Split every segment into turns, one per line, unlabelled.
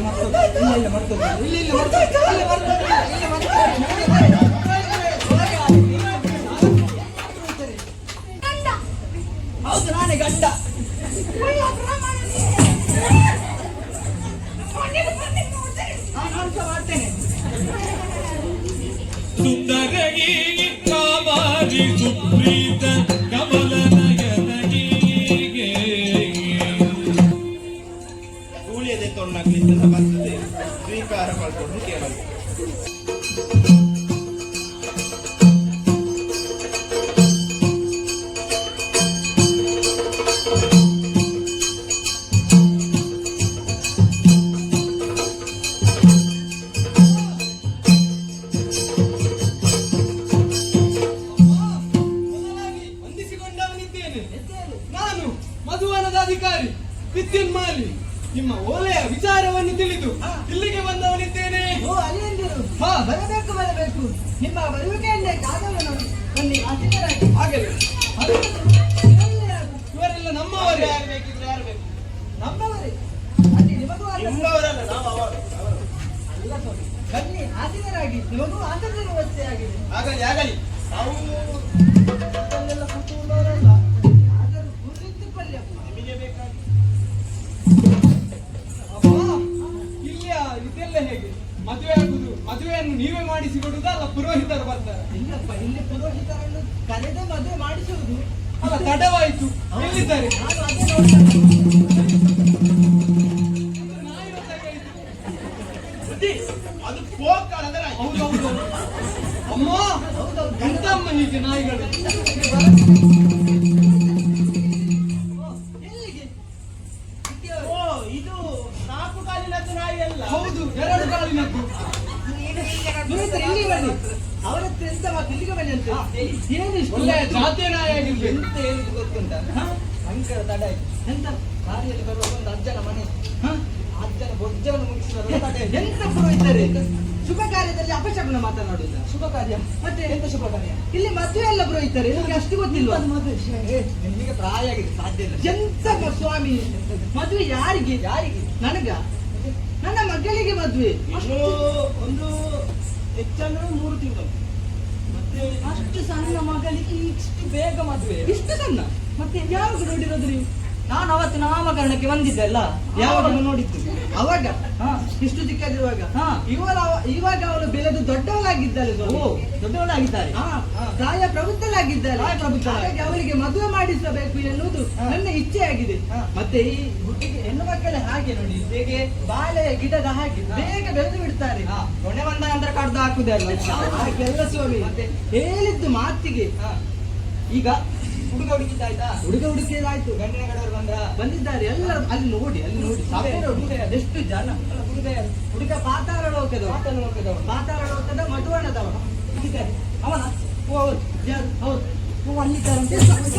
ಇಲ್ಲ ಮರ್ತೋದು ಇಲ್ಲ ಇಲ್ಲ ಮರ್ತೋದು ಇಲ್ಲ ಇಲ್ಲ ಮರ್ತೋದು ಇಲ್ಲ ಮರ್ತೋದು ಇಲ್ಲ ಮರ್ತೋದು ನಿಮ್ಮ ಓಲೆಯ ವಿಚಾರವನ್ನು ತಿಳಿದು ಇಲ್ಲಿಗೆ ಬಂದವನಿದ್ದೇನೆ.
ಓ ಅಲ್ಲಿಂದಿರು.
ಹಾ
ಬರಬೇಕು ಬರಬೇಕು. ನಿಮ್ಮ ಬರುವಿಕೆಯನ್ನೇ ಕಾದಲು ನೋಡಿ ಬನ್ನಿ ಅತಿಥಿರಾಗಿ
ಆಗಲಿ ಇವರೆಲ್ಲ ನಮ್ಮವರೇ.
ಯಾರು ಬೇಕಿದ್ರೆ ಯಾರು ಬೇಕು?
ನಮ್ಮವರೇ. ಅಲ್ಲಿ ನಿಮಗೂ
ನಿಮ್ಮವರಲ್ಲ ನಾವು ಅವರು
ಬನ್ನಿ ಆಸೀನರಾಗಿ ನಿಮಗೂ
ಆಸನ ವ್ಯವಸ್ಥೆ ಆಗಿದೆ ಆಗಲಿ ಆಗಲಿ. ಪುರೋಹಿತರು ಬರ್ತಾರೆ
ಇಲ್ಲಪ್ಪ ಇಲ್ಲಿ ಪುರೋಹಿತರನ್ನು ಕರೆದೇ ಮದುವೆ ಮಾಡಿಸುವುದು.
ಅಲ್ಲ ತಡವಾಯಿತು. ಎಲ್ಲಿದ್ದಾರೆ?
ನಾನು ಅದೇ
ಅದು ಪೋಕಳ ಅಂದ್ರೆ.
ಹೌದೌದು. ಅಮ್ಮ ಎಂತಮ್ಮ ಹೀಗೆ ನಾಯಿಗಳು? ಒಳ್ಳೆ ಜಾತಿಯ ನಾಯಿ ಆಗಿರ್ಬೇಕು
ಎಂತ ಹೇಳಿದ್ದು ಗೊತ್ತುಂಟ? ಭಯಂಕರ ತಡ ಆಯ್ತು ಎಂತ? ದಾರಿಯಲ್ಲಿ ಬರುವ ಒಂದು ಅಜ್ಜನ ಮನೆ. ಹ? ಅಜ್ಜನ ಬೊಜ್ಜವನ್ನು ಮುಗಿಸಿದ ತಡ. ಆಯ್ತು. ಎಂತ ಪುರೋಹಿತರೆ? ಶುಭ ಕಾರ್ಯದಲ್ಲಿ ಅಪಶಕುನ ಮಾತನಾಡುವುದ? ಶುಭ ಕಾರ್ಯ. ಮತ್ತೆ? ಎಂತ ಶುಭ ಕಾರ್ಯ? ಇಲ್ಲಿ ಮದುವೆ ಎಲ್ಲ ಪುರೋಹಿತರೆ ನಿಮಗೆ ಅಷ್ಟು ಗೊತ್ತಿಲ್ವಾ? ನಿಮಗೆ ಪ್ರಾಯ ಆಗಿದೆ ಸಾಧ್ಯ ಇಲ್ಲ. ಎಂತ ಸ್ವಾಮಿ? ಮದುವೆ ಯಾರಿಗೆ? ಯಾರಿಗೆ? ನನಗ? ನನ್ನ ಮಗಳಿಗೆ ಮದುವೆ.
ಒಂದು ಹೆಚ್ಚಂದ್ರೆ ಮೂರು ತಿಂಗಳು.
ಅಷ್ಟು ಸಣ್ಣ ಮಗಳಿಗೆ ಇಷ್ಟು ಬೇಗ ಮದುವೆ. ಇಷ್ಟು ಸಣ್ಣ? ಮತ್ತೆ ಯಾವಾಗ ನೋಡಿರೋದು ನೀವು? ನಾನು ಅವತ್ತು ನಾಮಕರಣಕ್ಕೆ ಬಂದಿದ್ದೆ ಅಲ್ಲ? ಯಾವಾಗ ನೋಡಿದ್ದು? ಅವಾಗ? ಇಷ್ಟು ಚಿಕ್ಕದಿರುವಾಗ ಇವಾಗ ಇವಾಗ ಅವಳು ಬೆಳೆದು ದೊಡ್ಡವಳಾಗಿದ್ದಾಳೆ ದೊಡ್ಡವಳಾಗಿದ್ದಾರೆ ಪ್ರಾಯ ಪ್ರಬುದ್ಧಳಾಗಿದ್ದಾಳೆ. ಹಾಗಾಗಿ ಅವಳಿಗೆ ಮದುವೆ ಮಾಡಿಸಬೇಕು ಎನ್ನುವುದು ನನ್ನ ಇಚ್ಛೆಯಾಗಿದೆ. ಮತ್ತೆ ಈ ಹುಟ್ಟಿಗೆ ಹೆಣ್ಣು ಮಕ್ಕಳೇ ಹಾಗೆ ನೋಡಿ ಹೇಗೆ ಬಾಳೆಯ ಗಿಡದ ಹಾಗೆ ಬೇಗ ಬೆಳೆದು ಬಿಡ್ತಾರೆ. ಕೊನೆ ಬಂದ ನಂತರ ಕಡ್ದು ಹಾಕುದೇ ಅಲ್ಲ ಹಾಗೆಲ್ಲ ಸ್ವಾಮಿ. ಮತ್ತೆ? ಹೇಳಿದ್ದು ಮಾತಿಗೆ. ಈಗ ಹುಡುಗ ಹುಡುಕಿದ್ದಾಯ್ತಾ ಹುಡುಗ ಹುಡುಕಿದಾಯ್ತು ಗಂಡಿನ ಕಡೆಯವರು ಬಂದ್ರ ಬಂದಿದ್ದಾರೆ. ಎಲ್ಲರೂ ಅಲ್ಲಿ ನೋಡಿ ಅಲ್ಲಿ ನೋಡಿ. ಹುಡುಗ ಎಷ್ಟು ಜನ? ಹುಡುಗ. ಹುಡುಗ ಪಾತಾಳ ಲೋಕದ ಪಾತಾಳ ಲೋಕದವ ಪಾತಾಳ ಲೋಕದ ಮಧುವಣದವ ಅವನ? ಓ, ಹೌದು. ಹೌದು. ಓ, ಅಲ್ಲಿದ್ದಾರಂತೆ ಏ, ಸ್ವಾಮಿ.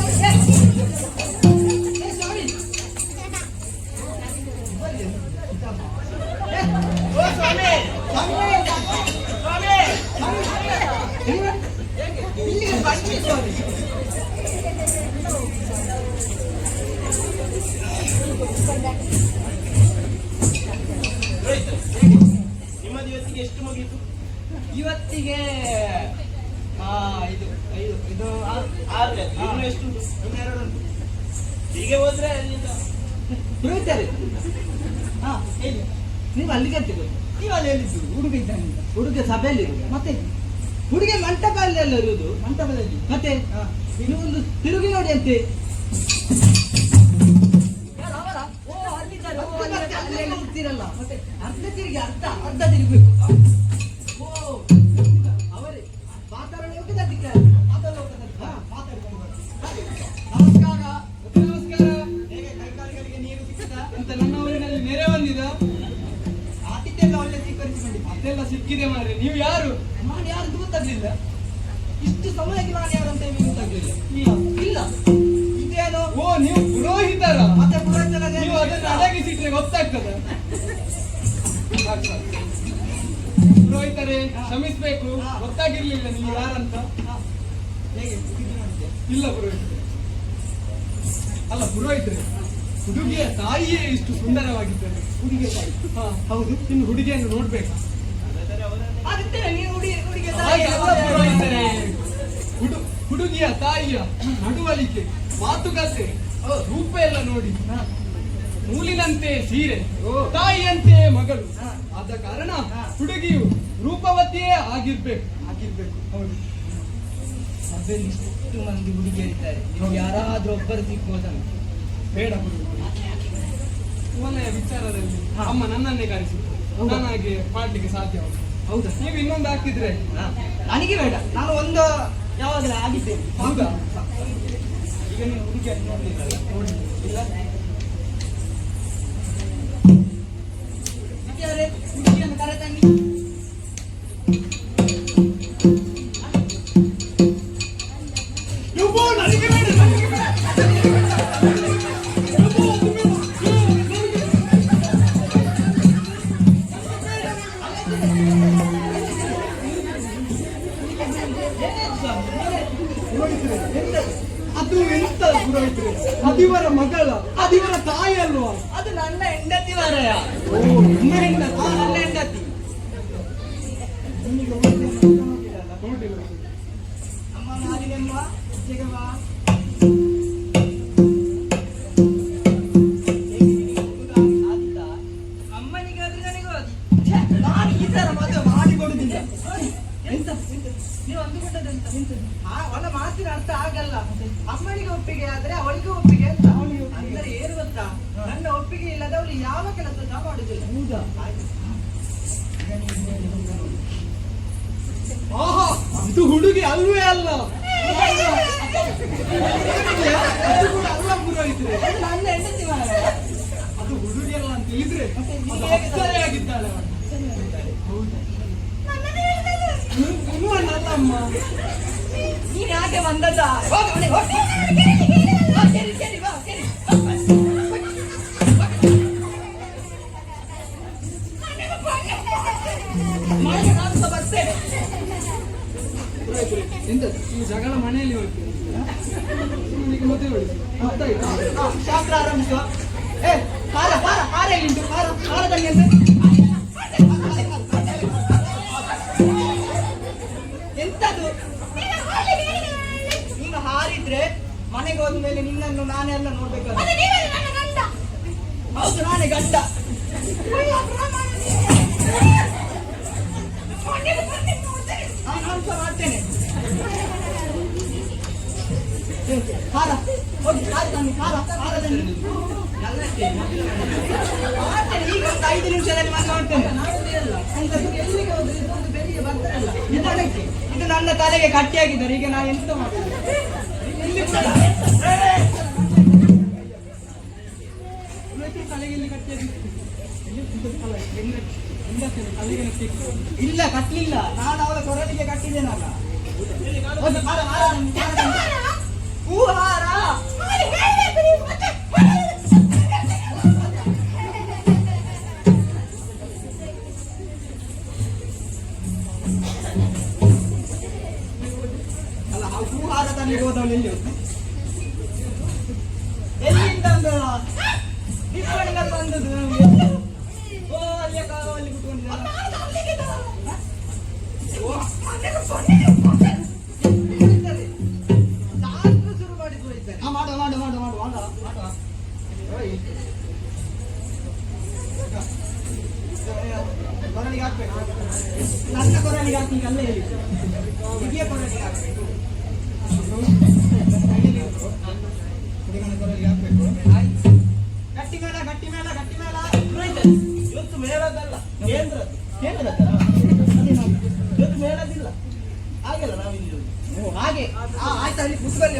ನಿಮ್ಮದು ಇವತ್ತಿಗೆ ಎಷ್ಟು ಮುಗೀತು
ಇವತ್ತಿಗೆ ಆ, ಇದು ಐದು ಇದು ಆರು
ಇನ್ನು ಎಷ್ಟು ಉಂಟು ಇನ್ನು ಎರಡು ಉಂಟು ಹೀಗೆ ಹೋದ್ರೆ ಅಲ್ಲಿಂದ
ಪುರೋಹಿತರೆ ಹಾ ಹೇಳಿ. ನೀವು ಅಲ್ಲಿಗೆ ಎತ್ತಿಕೊಂಡು ನೀವು ಅಲ್ಲಿ ಹೇಳಿದ್ದು ಹುಡುಗ ಇದ್ದಾನೆ. ಹುಡುಗ ಸಭೆಯಲ್ಲಿ ಮತ್ತೆ? ಹುಡುಗ ಮಂಟಪದಲ್ಲಿ ಎಲ್ಲ ಇರುವುದು. ಮಂಟಪದಲ್ಲಿ. ಮತ್ತೆ? ಇನ್ನು ಒಂದು ತಿರುಗಿ ನೋಡಿ ಅಂತೆ. ಹೋಗ್ತಿರಲ್ಲ ಮತ್ತೆ ಅರ್ಧ ತಿರುಗಿ ಅರ್ಧ ಅರ್ಧ ತಿರುಗಬೇಕು. ಓ ಅವರೇ. ಮಾತಾಡ ಲೋಕದ ಅಧಿಕಾರ ಮಾತಾಡ ಲೋಕದ ನಮಸ್ಕಾರ. ನಮಸ್ಕಾರ.
ಹೇಗೆ ಕೈಕಾಲುಗಳಿಗೆ ನೀರು ಸಿಕ್ಕದ ಅಂತ ನನ್ನ ಊರಿನಲ್ಲಿ ನೆರೆ ಬಂದಿದ? ಆತಿಥ್ಯೆಲ್ಲ ಒಳ್ಳೆ ಸ್ವೀಕರಿಸಿಕೊಂಡು ಅದೆಲ್ಲ ಸಿಕ್ಕಿದೆ ಮಾರ್ರೆ. ನೀವು ಯಾರು?
ನಾನು ಯಾರು ಗೊತ್ತಾಗ್ಲಿಲ್ಲ. ಇಷ್ಟು ಸಮಯಕ್ಕೆ ನಾನು ಯಾರು ಅಂತ ಗೊತ್ತಾಗ್ಲಿಲ್ಲ
ಇಲ್ಲ.
ಇದೇನು?
ಓ ನೀವು ಪುರೋಹಿತರ?
ಮತ್ತೆ ಪುರೋಹಿತರ
ನೀವು ಅದನ್ನು ಅಡಗಿಸಿಟ್ರೆ ಗೊತ್ತಾಗ್ತದ. ಪುರೋಹಿತರೇ ಕ್ಷಮಿಸ್ಬೇಕು. ಗೊತ್ತಾಗಿರ್ಲಿಲ್ಲ ನೀವು ಯಾರಂತ.
ಹೇಗೆ?
ಇಲ್ಲ ಪುರೋಹಿತರೆ. ಅಲ್ಲ ಪುರೋಹಿತರೆ ಹುಡುಗಿಯ ತಾಯಿಯೇ ಇಷ್ಟು ಸುಂದರವಾಗಿದ್ದಾರೆ.
ಹುಡುಗಿಯ ತಾಯಿ.
ಹೌದು. ಇನ್ನು ಹುಡುಗಿಯನ್ನು ನೋಡ್ಬೇಕಾ?
ಹುಡುಗಿಯ
ತಾಯಿಯ ನಡುವಳಿಕೆ ಮಾತುಕತೆ ರೂಪ ಎಲ್ಲ ನೋಡಿ.
ಮೂಲಿನಂತೆ
ನೂಲಿನಂತೆ ಸೀರೆ. ತಾಯಿಯಂತೆ ಮಗಳು. ಆದ ಕಾರಣ ಹುಡುಗಿಯು ರೂಪವತಿಯೇ ಆಗಿರ್ಬೇಕು.
ಆಗಿರ್ಬೇಕು.
ಹೌದು.
ಸಭೆಯಲ್ಲಿ ಇಷ್ಟು ಮಂದಿ ಹುಡುಗಿಯರಿದ್ದಾರೆ ನೀವು ಯಾರಾದ್ರೂ ಒಬ್ಬರು ಸಿಕ್ಕೋದನ್ನು
ಬೇಡ ಗುರು. ಮನೆಯ ವಿಚಾರದಲ್ಲಿ ಅಮ್ಮ ನನ್ನನ್ನೇ ಕರೆಸಿದ್ರು. ನನಗೆ ಮಾಡ್ಲಿಕ್ಕೆ ಸಾಧ್ಯ
ಹೌದಾ?
ನೀವು ಇನ್ನೊಂದು ಹಾಕಿದ್ರೆ.
ನನಗೆ ಬೇಡ. ನಾನು ಒಂದು ಯಾವಾಗಲೂ ಆಗಿದ್ದೇನೆ
ಹೌದಾ?
ಈಗ ನೀವು ಹುಡುಗಿಯನ್ನು ನೋಡ್ಲಿಕ್ಕಲ್ಲ ನೋಡಿ. ಇಲ್ಲ? ಯಾರೇ ಹುಡುಗಿಯನ್ನು ಕರೆ
ಅದು ಎಂತ ಪುರೋಹಿತರೆ ಅದಿವರ ಮಗಳ ಅದಿವರ ತಾಯಿ ಅಲ್ವಾ
ಅದು ನನ್ನ ಹೆಂಡತಿ
ವರಯ ನಿಮ್ಮ ಹೆಂಡತಿ?
ನನ್ನ ಹೆಂಡತಿ ಅಮ್ಮ ನಾಲಿಗೆಮ್ಮ ಇಚ್ಛೆಗೆ
ಇದು ಹುಡುಗಿ ಅಲ್ವೇ ಅಲ್ಲ ಅದು ಹುಡುಗಿ ಅಲ್ಲ ಅಂತ ಹೇಳಿದ್ರೆ ಆಗಿದ್ದಾಳೆ ಅಮ್ಮ
ನೀನ್ ಯಾಕೆ ಬಂದದ್ದ
ಎಂತ ಈ ಜಗಳ ಮನೆಯಲ್ಲಿ ಹೋಗ್ತೀವಿ ನಿಮಗೆ ಮದುವೆ ಹೊಡಿಸಿ
ಶಾಸ್ತ್ರ ಆರಂಭಿಸುವ. ಏ ಹಾರ ಹಾರ ಹಾರ ಎಲ್ಲಿಂಟು ಹಾರ ಹಾರ ತಂಗಿ ಅಂತ. ಎಂತದು? ನೀನು ಹಾರಿದ್ರೆ ಮನೆಗೆ ಹೋದ್ಮೇಲೆ ನಿನ್ನನ್ನು ನಾನೇ ಎಲ್ಲ ನೋಡ್ಬೇಕಾದ್ರೆ. ಹೌದು ನಾನೇ ಗಂಡ. ಹಾರ ಹೋಗಿ ಹಾರ ತನ್ನಿ ಮಾಡ್ತೇನೆ ಈಗ ಒಂದು ಐದು ನಿಮಿಷದಲ್ಲಿ ಮಾತಾಡ್ತೇನೆ ಇದು ನನ್ನ ತಲೆಗೆ ಗಟ್ಟಿಯಾಗಿದ್ದಾರೆ ಈಗ ನಾನು ಎಂತ ಮಾಡ್ತೇನೆ. ಇಲ್ಲ ಕಟ್ಟಲಿಲ್ಲ ನಾನು ಅವಳ ಕೊರಳಿಗೆ ಕಟ್ಟಿದ್ದೇನಲ್ಲ ಅಲ್ಲ ಆ ಹೂ ಹಾರ ತನ್ನಿಗೆ ಹೋದವಳು ಎಲ್ಲಿ ಗಟ್ಟಿ ಗಟ್ಟಿ ಗಟ್ಟಿ
ಇವತ್ತು ಮೇಳದಲ್ಲ.
ಕೇಂದ್ರ.
ಇವತ್ತು ಮೇಳದಿಲ್ಲ. ಹಾಗೆಲ್ಲ ನಾವಿಲ್ಲಿ
ಹಾಗೆ. ಆ, ಆಯ್ತು ಅಲ್ಲಿ ಕುತ್ಕೊಳ್ಳಿ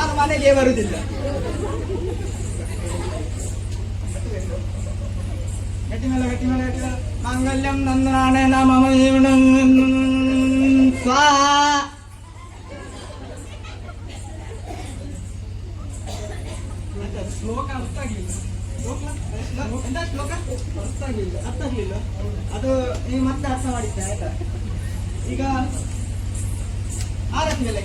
ನಾನು ಮನೆಗೆ ಬರುವುದಿಲ್ಲ ಗಟ್ಟಿಮಲ ಗಟ್ಟಿಮಲ ಗಟ್ಟಿಮಲ. ಮಾಂಗಲ್ಯಂ ನನ್ನ ನಾಣೆ ನಮ ಮತ್ತೆ ಶ್ಲೋಕ ಅರ್ಥ ಆಗಿಲ್ಲ ಎಂತ ಶ್ಲೋಕ? ಅರ್ಥ ಆಗಿಲ್ಲ ಅರ್ಥ ಆಗಲಿಲ್ಲ ಅದು ನೀವು ಮತ್ತೆ ಅರ್ಥ ಮಾಡಿದ್ದೆ, ಆಯ್ತಾ? ಈಗ ಆರತಿ
ಮೇಲೆ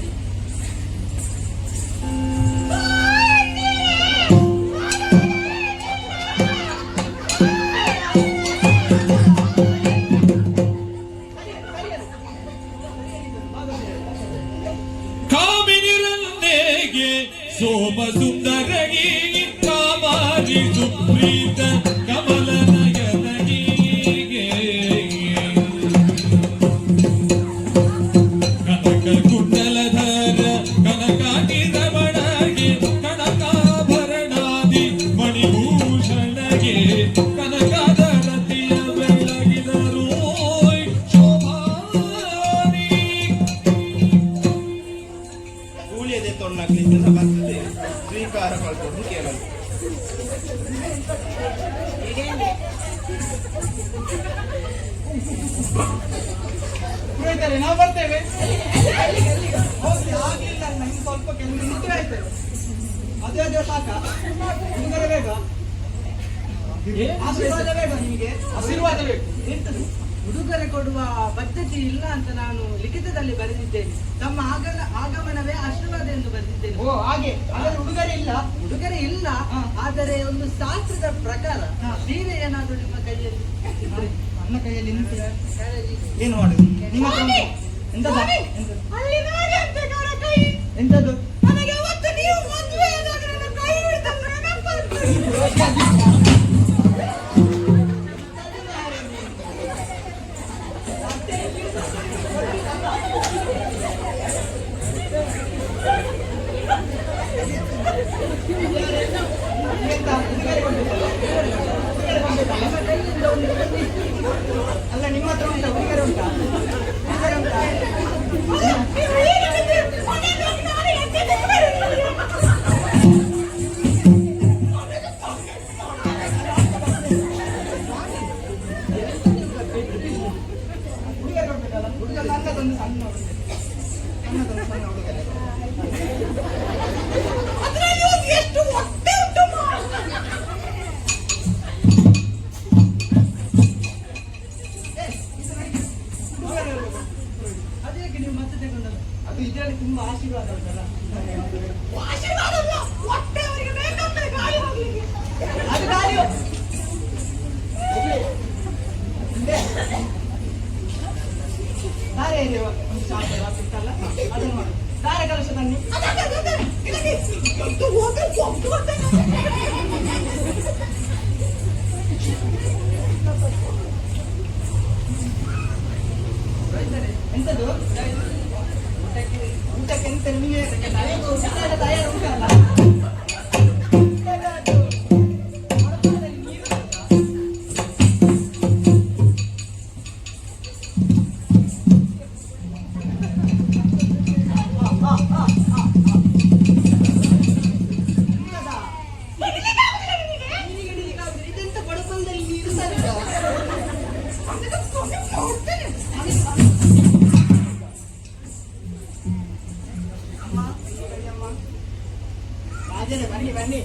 ಸೋಮ ಸುಂದರಗಿ ಕಾಮಾರಿ ಸುಪ್ರೀತ
ಹಾಗೆ ಹಾಗಾದ್ರೆ ಉಡುಗೊರೆ ಇಲ್ಲ.
ಉಡುಗೊರೆ ಇಲ್ಲ. ಆದರೆ ಒಂದು ಶಾಸ್ತ್ರದ ಪ್ರಕಾರ ಸೀರೆ ಏನಾದ್ರು ನಿಮ್ಮ ಕೈಯಲ್ಲಿ
ನನ್ನ ಕೈಯಲ್ಲಿ ಏನು ಮಾಡುದು ನಿಮ್ಮ ಎಂತದ್ದು? มัน అమ్మా రాజేనే బండి బండి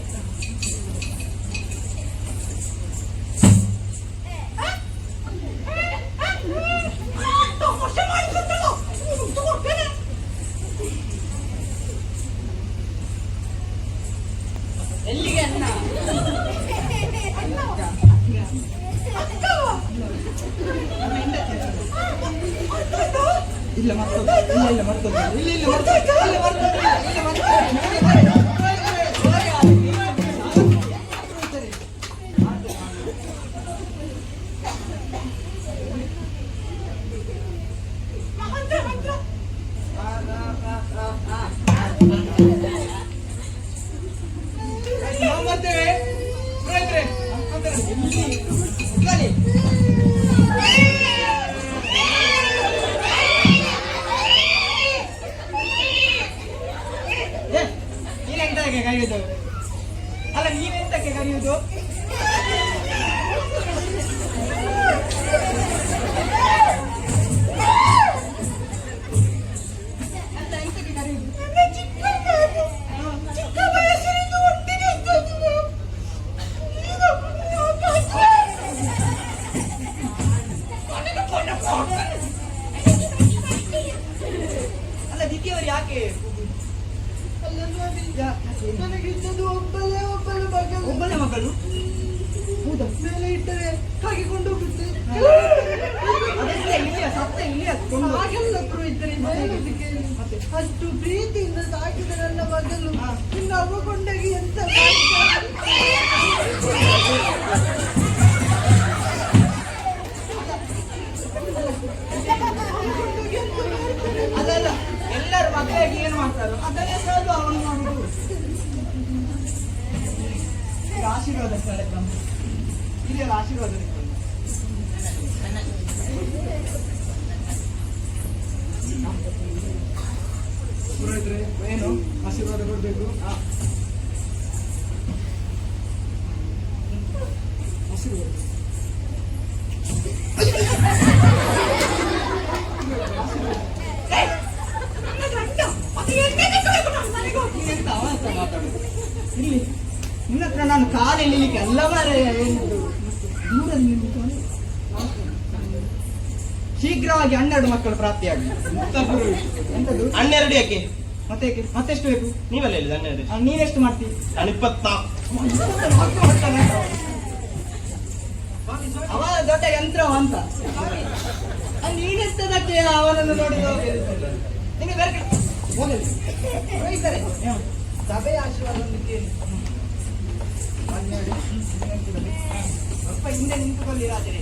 ದಿತಿಯವರು ಯಾಕೆ
ನನಗಿದ್ದದ್ದು ಒಬ್ಬಳೇ ಒಬ್ಬಳು ಮಗಳು
ಮಗಳು ಹೌದಾ
ಮೇಲೆ ಇಟ್ಟರೆ ಹಾಕಿಕೊಂಡು ಹೋಗುತ್ತೆ
ಅದೆಲ್ಲ ಇಲ್ಲಿಯ ಸತ್ತ ಇಲ್ಲಿಯ ಕೊಂಡು
ಹಾಗೆಲ್ಲ ಅಷ್ಟು ಪ್ರೀತಿಯಿಂದ ಸಾಕಿದ ನನ್ನ ಮಗಳು ಇನ್ನು ಅವ ಎಂತ?
ಅದಲ್ಲ ಎಲ್ಲರೂ ಮಕ್ಕಳಿಗೆ ಏನು ಮಾಡ್ತಾರೋ? ಅದನ್ನೇ ಸಾಲು ಅವನು ಮಾಡುದು. ಆಶೀರ್ವಾದ ಕಾರ್ಯಕ್ರಮ ಹಿರಿಯರ ಆಶೀರ್ವಾದ
ಏನು? ಆಶೀರ್ವಾದ ಕೊಡ್ಬೇಕು. ಆಶೀರ್ವಾದ.
ಇಲ್ಲಿ ನಿನ್ನ ಹತ್ರ ನಾನು ಕಾಲು ಎಳಿಲಿಕ್ಕೆ ದೂರಲ್ಲಿ ನಿಂತ್ಕೊಂಡು ಶೀಘ್ರವಾಗಿ ಹನ್ನೆರಡು ಮಕ್ಕಳು ಪ್ರಾಪ್ತಿಯಾಗಲಿ ಎಂತದ್ದು
ಹನ್ನೆರಡು ಯಾಕೆ?
ಮತ್ತೆ ಯಾಕೆ? ಮತ್ತೆಷ್ಟು ಬೇಕು?
ನೀವಲ್ಲ ಹೇಳಿದ ಹನ್ನೆರಡು.
ಆ, ನೀನೆಷ್ಟು ಮಾಡ್ತೀವಿ
ನಾನು ಇಪ್ಪತ್ತ.
ಅವ ದೊಡ್ಡ ಯಂತ್ರ ಅಂತ. ನೀನೆಷ್ಟದಕ್ಕೆ ಅವನನ್ನು ನೋಡಿದ ನಿಮಗೆ ಬೇರೆ ಕಡೆ ಹೋಗಲಿ. ಹೋಯ್ತಾರೆ
ಸಭೆಯ ಆಶೀರ್ವಾದ ಒಂದು ಕೇಳಿ.
ಹನ್ನೆರಡು ಸ್ವಲ್ಪ ಹಿಂದೆ ನಿಂತುಕೊಂಡಿರಾದರೆ.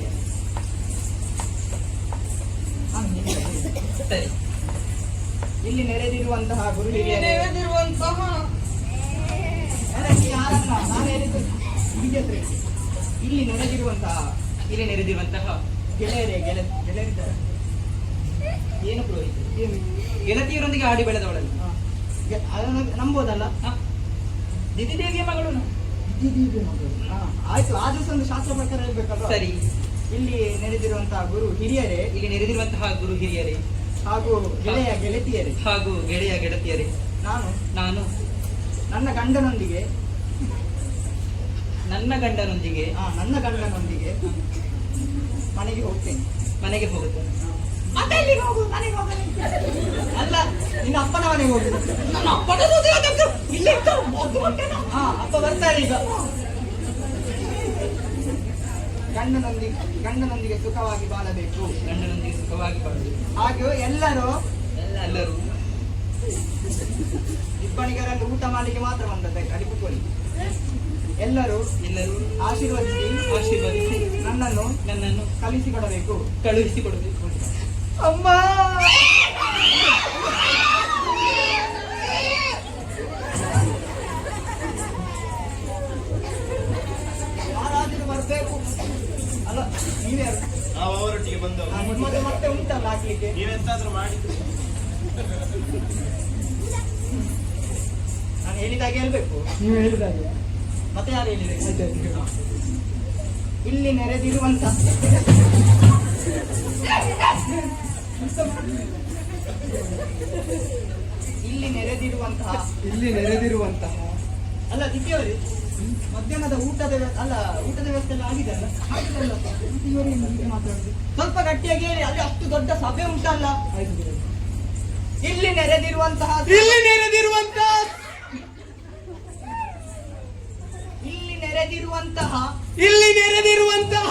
ಇಲ್ಲಿ ನೆರೆದಿರುವಂತಹ ಗುರು
ನೆರೆದಿರುವಂತಹ.
ಇಲ್ಲಿ ನೆರೆದಿರುವಂತಹ ಇಲ್ಲಿ ನೆರೆದಿರುವಂತಹ ಗೆಳೆಯರೇ ಗೆಳ ಗೆಳೆಯರಿದ್ದಾರೆ. ಏನು ಪುರೋಹಿತ ಗೆಳತಿಯರೊಂದಿಗೆ ಆಡಿ ಬೆಳೆದವಳಲ್ಲ. ನಂಬೋದಲ್ಲ? ಹಾ. ದಿದಿದೇವಿಯ ಮಗಳು ನಾನು. ಹಾ, ಆಯ್ತು ಆ ದಿವಸ ಒಂದು ಶಾಸ್ತ್ರ ಪ್ರಕಾರ ಹೇಳ್ಬೇಕಲ್ಲ
ಸರಿ.
ಇಲ್ಲಿ ನೆರೆದಿರುವಂತಹ ಗುರು ಹಿರಿಯರೇ.
ಇಲ್ಲಿ ನೆರೆದಿರುವಂತಹ ಗುರು ಹಿರಿಯರೇ.
ಹಾಗೂ ಗೆಳೆಯ ಗೆಳತಿಯರೇ.
ಹಾಗೂ ಗೆಳೆಯ ಗೆಳತಿಯರೇ.
ನಾನು.
ನಾನು.
ನನ್ನ ಗಂಡನೊಂದಿಗೆ.
ನನ್ನ ಗಂಡನೊಂದಿಗೆ.
ನನ್ನ ಗಂಡನೊಂದಿಗೆ. ಮನೆಗೆ ಹೋಗ್ತೇನೆ.
ಮನೆಗೆ ಹೋಗುತ್ತೇನೆ.
ಮತ್ತೆ ಎಲ್ಲಿಗೆ ಹೋಗು? ಮನೆಗೆ ಹೋಗಲಿ ಅಲ್ಲ ನಿನ್ನ ಅಪ್ಪನ ಮನೆಗೆ ಹೋಗು.
ನನ್ನ ಅಪ್ಪನ ಇಲ್ಲೇ ಹೊಟ್ಟೆನ.
ಹಾ ಅಪ್ಪ ಬರ್ತಾರೆ ಈಗ. ಗಂಡನೊಂದಿಗೆ ಗಂಡನೊಂದಿಗೆ ಸುಖವಾಗಿ ಬಾಳಬೇಕು.
ಗಂಡನೊಂದಿಗೆ ಸುಖವಾಗಿ ಬಾಳಬೇಕು.
ಹಾಗೂ ಎಲ್ಲರೂ
ಎಲ್ಲ ಎಲ್ಲರೂ.
ಇಬ್ಬನಿಗರಲ್ಲಿ ಊಟ ಮಾಡಲಿಕ್ಕೆ ಮಾತ್ರ ಬಂದದ್ದು. ಅಲ್ಲಿ ಕೂತ್ಕೊಳ್ಳಿ. ಎಲ್ಲರೂ
ಎಲ್ಲರೂ
ಆಶೀರ್ವದಿಸಿ
ಆಶೀರ್ವದಿಸಿ
ನನ್ನನ್ನು
ನನ್ನನ್ನು
ಕಲಿಸಿಕೊಡಬೇಕು
ಕಳುಹಿಸಿಕೊಡಬೇಕು.
ಅಮ್ಮ. ಯಾರಾದ್ರೂ ಬರ್ಬೇಕು. ಅಲ್ಲ ನೀವೇ
ನಾವು ಅವರೊಟ್ಟಿಗೆ ಬಂದವರು.
ನಿಮ್ಮದು ಮತ್ತೆ ಉಂಟಲ್ಲ ಹಾಕ್ಲಿಕ್ಕೆ?
ನೀವೆಂತಾದ್ರೂ ಮಾಡಿ.
ನಾನು ಹೇಳಿದಾಗೆ ಹೇಳ್ಬೇಕು.
ನೀವು ಹೇಳಿದಾಗೆ.
ಮತ್ತೆ ಯಾರು ಹೇಳಿದ್ರೆ. ಇಲ್ಲಿ ನೆರೆದಿರುವಂತ ಇಲ್ಲಿ ನೆರೆದಿರುವಂತಹ
ಇಲ್ಲಿ ನೆರೆದಿರುವಂತಹ
ಅಲ್ಲ ದಿವ್ಯವರೇ ಮಧ್ಯಾಹ್ನದ ಊಟದ ಅಲ್ಲ ಊಟದ ವ್ಯವಸ್ಥೆ ಎಲ್ಲ ಆಗಿದೆ ಅಲ್ಲ? ಆಗಿದೆಲ್ಲ ಇವರೇ ಹೀಗೆ ಮಾತಾಡುದು. ಸ್ವಲ್ಪ ಗಟ್ಟಿಯಾಗಿ ಹೇಳಿ ಅಲ್ಲಿ ಅಷ್ಟು ದೊಡ್ಡ ಸಭೆ ಉಂಟಲ್ಲ ಇಲ್ಲಿ ನೆರೆದಿರುವಂತಹ
ಇಲ್ಲಿ ನೆರೆದಿರುವಂತಹ
ಇಲ್ಲಿ ನೆರೆದಿರುವಂತಹ
ಇಲ್ಲಿ ನೆರೆದಿರುವಂತಹ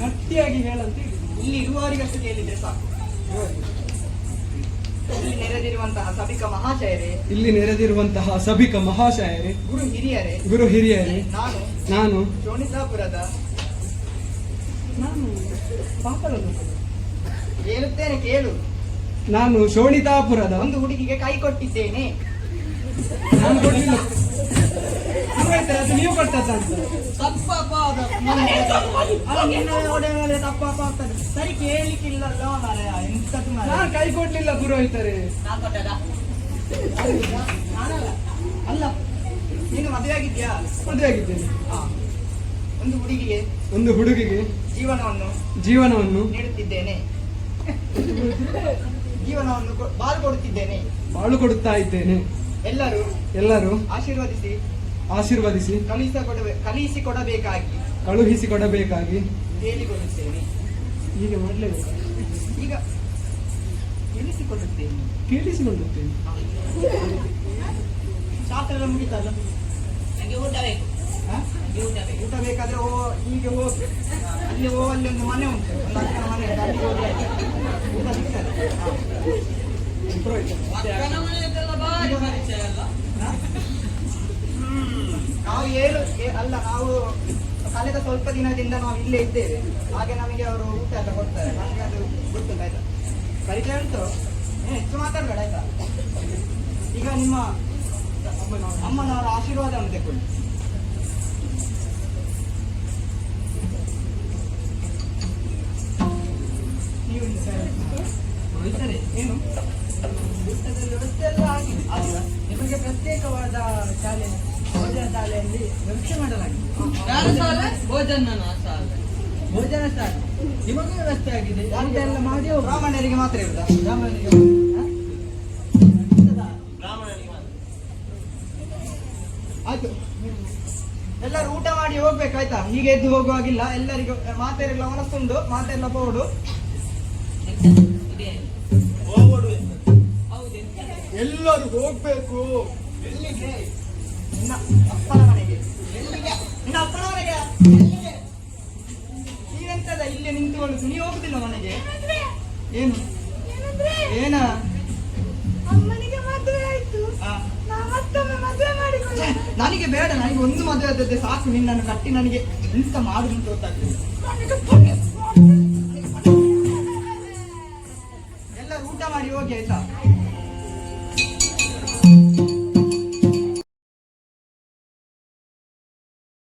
ಗಟ್ಟಿಯಾಗಿ ಹೇಳಂತ. ಇಲ್ಲಿ
ಇಲ್ಲಿ ಇರುವವರಿಗಷ್ಟು ಕೇಳಿದ್ರೆ ಸಾಕು. ಇಲ್ಲಿ ನೆರೆದಿರುವಂತಹ ಸಭಿಕ ಮಹಾಶಯರೇ
ಇಲ್ಲಿ ನೆರೆದಿರುವಂತಹ ಸಭಿಕ ಮಹಾಶಯರೇ
ಗುರು ಹಿರಿಯರೇ
ಗುರು ಹಿರಿಯರೇ
ನಾನು
ನಾನು
ಶೋಣಿತಾಪುರದ
ನಾನು ಪಾಪಲನ್ನು
ಹೇಳುತ್ತೇನೆ ಕೇಳು.
ನಾನು ಶೋಣಿತಾಪುರದ
ಒಂದು ಹುಡುಗಿಗೆ ಕೈ ಕೊಟ್ಟಿದ್ದೇನೆ.
ನಾನು ಕೊಡ್ಲಿಲ್ಲ ನೀವು ಕೊಟ್ಟದ್ದ ಅಂತ
ತಪ್ಪಪ್ಪ ಅದು. ಅಲ್ಲ, ನಿನ್ನ ಒಡೆ ಮೇಲೆ ತಪ್ಪಪ್ಪ ಆಗ್ತದೆ ಸರಿ ಕೇಳಿಕ್ಕಿಲ್ಲಲ್ಲ ಮಾರಾಯ ಎಂತದ್ದು ಮಾರಾಯ.
ನಾನು ಕೈ ಕೊಡ್ಲಿಲ್ಲ ಪುರೋಹಿತರೆ.
ನಾನಲ್ಲ. ಅಲ್ಲ ನೀನು ಮದುವೆ ಆಗಿದ್ಯಾ
ಮದುವೆ ಆಗಿದ್ದೇನೆ.
ಒಂದು ಹುಡುಗಿಗೆ
ಒಂದು ಹುಡುಗಿಗೆ
ಜೀವನವನ್ನು
ಜೀವನವನ್ನು
ನೀಡುತ್ತಿದ್ದೇನೆ. ಜೀವನವನ್ನು ಕೊ- ಬಾಳು ಕೊಡುತ್ತಿದ್ದೇನೆ.
ಬಾಳು ಕೊಡುತ್ತಾ ಇದ್ದೇನೆ.
ಎಲ್ಲರೂ
ಎಲ್ಲರೂ
ಆಶೀರ್ವದಿಸಿ.
ಆಶೀರ್ವದಿಸಿ.
ಕಳಿಸಿ ಕೊಡಬೇ ಕಲಿಸಿ ಕೊಡಬೇಕಾಗಿ.
ಕಳುಹಿಸಿ ಕೊಡಬೇಕಾಗಿ. ಮಾಡಲೇಬೇಕು
ಈಗ ತಿಳಿಸಿಕೊಡುತ್ತೇನೆ
ಕೇಳಿಸಿಕೊಳ್ಳುತ್ತೇನೆ
ಶಾಸ್ತ್ರ ಎಲ್ಲ ಮುಗಿತಲ್ಲ?
ನಂಗೆ ಊಟ ಬೇಕು ಊಟ ಬೇಕು
ಊಟ ಬೇಕಾದ್ರೆ ಓ ಹೀಗೆ ಹೋಗಿ ಅಲ್ಲಿ ಓ ಅಲ್ಲಿ ಒಂದು ಮನೆ ಉಂಟು. ಒಂದು ಅಕ್ಕನ ಮನೆ ಹೋದ್ರೆ ಆಯ್ತು. ಊಟ ಸಿಗ್ತದೆ.
ಇಂಪ್ರೂವ್ ಮನೆಯದ್ದೆಲ್ಲ ಭಾರಿ ಪರಿಚಯ ಅಲ್ಲ
ನಾವು ಏನು ಅಲ್ಲ ನಾವು ಕಳೆದ ಸ್ವಲ್ಪ ದಿನದಿಂದ ನಾವು ಇಲ್ಲೇ ಇದ್ದೇವೆ. ಹಾಗೆ ನಮಗೆ ಅವರು ಊಟ ಎಲ್ಲ ಕೊಡ್ತಾರೆ. ನಮಗೆ ಅದು ಗೊತ್ತಿಲ್ಲ ಆಯ್ತಾ? ಪರಿಚಯ ಉಂಟು? ಹೆಚ್ಚು ಮಾತಾಡಬೇಡ ಆಯ್ತಾ? ಈಗ ನಿಮ್ಮ ಅಮ್ಮನವರ ಆಶೀರ್ವಾದವನ್ನು ತೆಕ್ಕೊಳ್ಳಿ ನೀವು ಏನು?
ಊಟದ ವ್ಯವಸ್ಥೆ ಎಲ್ಲ ಆಗಿದೆ.
ಅಲ್ಲ
ನಿಮಗೆ ಪ್ರತ್ಯೇಕವಾದ ಶಾಲೆ? ಭೋಜನ ಶಾಲೆಯಲ್ಲಿ ವ್ಯವಸ್ಥೆ ಮಾಡಲಾಗಿದೆ. ಭೋಜನ ಶಾಲೆ? ಭೋಜನ ಶಾಲೆ. ನಿಮಗೂ ವ್ಯವಸ್ಥೆ ಆಗಿದೆ. ಇದೆಲ್ಲ ಮಾಡಿ
ಬ್ರಾಹ್ಮಣರಿಗೆ ಮಾತ್ರ
ಬ್ರಾಹ್ಮಣರಿಗೆ?
ಆಯ್ತು. ಎಲ್ಲರೂ ಊಟ ಮಾಡಿ ಹೋಗ್ಬೇಕಾಯ್ತಾ? ಹೀಗೆ ಎದ್ದು ಹೋಗುವಾಗಿಲ್ಲ. ಎಲ್ಲರಿಗೂ ಮಾತೆಲ್ಲ ಮನಸ್ಸುಂಡು ಮಾತೆಲ್ಲ ಪೌಡು.
ಇದೆ ಹೌದು ಎಂತ?
ಎಲ್ಲರೂ ಹೋಗ್ಬೇಕು. ಎಲ್ಲಿಗೆ? ನಿನ್ನ ಅಪ್ಪನ ಮನೆಗೆ ಎಲ್ಲಿಗೆ ನಿನ್ನ ಅಪ್ಪನ ಮನೆಗೆ ನೀವೆಂತದ ಇಲ್ಲೇ ನಿಂತುಕೊಳ್ಳುದು ಸುನಿ ಹೋಗುದಿಲ್ಲ ಮನೆಗೆ ಏನು ಏನ
ಅಮ್ಮನಿಗೆ ಮದುವೆ ಆಯ್ತು
ನನಗೆ ಬೇಡ, ನನಗೆ ಒಂದು ಮದುವೆ ಆದದ್ದೇ ಸಾಕು. ನಿನ್ನನ್ನು ಕಟ್ಟಿ ನನಗೆ ಎಂತ ಮಾಡುದು ಅಂತ ಗೊತ್ತಾಗ್ತದೆ. ಎಲ್ಲರೂ ಊಟ ಮಾಡಿ ಹೋಗಿ, ಆಯ್ತಾ?